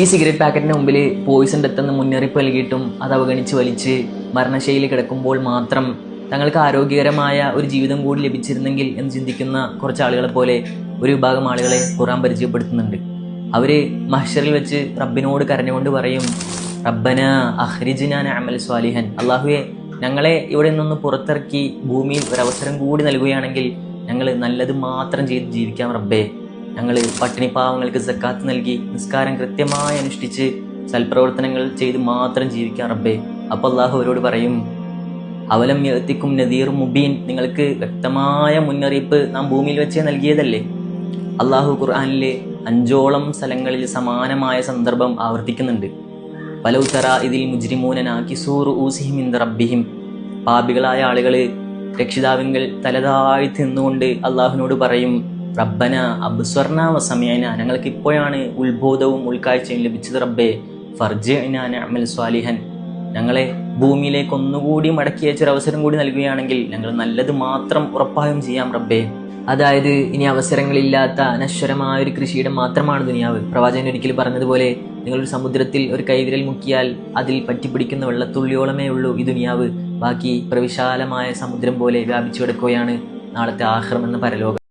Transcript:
ഈ സിഗരറ്റ് പാക്കറ്റിന് മുമ്പിൽ പോയിസൺ എത്തുന്ന മുന്നറിയിപ്പ് നൽകിയിട്ടും അത് അവഗണിച്ച് വലിച്ച് മരണശൈലി കിടക്കുമ്പോൾ മാത്രം തങ്ങൾക്ക് ആരോഗ്യകരമായ ഒരു ജീവിതം കൂടി ലഭിച്ചിരുന്നെങ്കിൽ എന്ന് ചിന്തിക്കുന്ന കുറച്ച് ആളുകളെ പോലെ ഒരു വിഭാഗം ആളുകളെ ഖുറാൻ പരിചയപ്പെടുത്തുന്നുണ്ട്. അവർ മഹ്ഷറിൽ വെച്ച് റബ്ബിനോട് കരഞ്ഞുകൊണ്ട് പറയും റബ്ബന അഹ്രിജിനാൻ അമൽ സ്വാലിഹൻ. അള്ളാഹുവെ ഞങ്ങളെ ഇവിടെ നിന്നൊന്ന് പുറത്തിറക്കി ഭൂമിയിൽ ഒരവസരം കൂടി നൽകുകയാണെങ്കിൽ ഞങ്ങൾ നല്ലത് മാത്രം ചെയ്ത് ജീവിക്കാം റബ്ബേ. ഞങ്ങൾ പട്ടിണി പാവങ്ങൾക്ക് സക്കാത്ത് നൽകി നിസ്കാരം കൃത്യമായി അനുഷ്ഠിച്ച് സൽപ്രവർത്തനങ്ങൾ ചെയ്ത് മാത്രം ജീവിക്കാൻ റബ്ബേ. അപ്പോൾ അള്ളാഹു അവരോട് പറയും അവലം യത്തിക്കും നദീർ മുബീൻ. നിങ്ങൾക്ക് വ്യക്തമായ മുന്നറിയിപ്പ് നാം ഭൂമിയിൽ വെച്ച് നൽകിയതല്ലേ? അള്ളാഹു ഖുർആാനിലെ അഞ്ചോളം സ്ഥലങ്ങളിൽ സമാനമായ സന്ദർഭം ആവർത്തിക്കുന്നുണ്ട്. പലൗത്തറ ഇതിൽ മുജ്രിമൂനനാക്കി സൂർ ഊസിഹിം ഇന്ദ റബ്ബിഹിം. പാപികളായ ആളുകൾ രക്ഷിതാവിങ്കൽ തലതായി തിന്നുകൊണ്ട് അള്ളാഹുവിനോട് പറയും റബ്ബന അബ്സ്വർണ വസമയന ഞങ്ങൾക്ക് ഇപ്പോഴാണ് ഉത്ബോധവും ഉൾക്കാഴ്ചയും ലഭിച്ചത് റബ്ബേ. ഫർജന അമൽ സ്വാലിഹൻ. ഞങ്ങളെ ഭൂമിയിലേക്ക് ഒന്നുകൂടി മടക്കി അയച്ചൊരു അവസരം കൂടി നൽകുകയാണെങ്കിൽ ഞങ്ങൾ നല്ലത് മാത്രം ഉറപ്പായും ചെയ്യാം റബ്ബേ. അതായത് ഇനി അവസരങ്ങളില്ലാത്ത അനശ്വരമായ ഒരു കൃഷിയിടം മാത്രമാണ് ദുനിയാവ്. പ്രവാചകൻ ഒരിക്കൽ പറഞ്ഞതുപോലെ നിങ്ങളൊരു സമുദ്രത്തിൽ ഒരു കൈവിരൽ മുക്കിയാൽ അതിൽ പറ്റിപ്പിടിക്കുന്ന വെള്ളത്തുള്ളിയോളമേ ഉള്ളൂ ഈ ദുനിയാവ്. ബാക്കി പ്രവിശാലമായ സമുദ്രം പോലെ വ്യാപിച്ചു കിടക്കുകയാണ് നാളത്തെ ആഹ്റം എന്ന പരലോകം.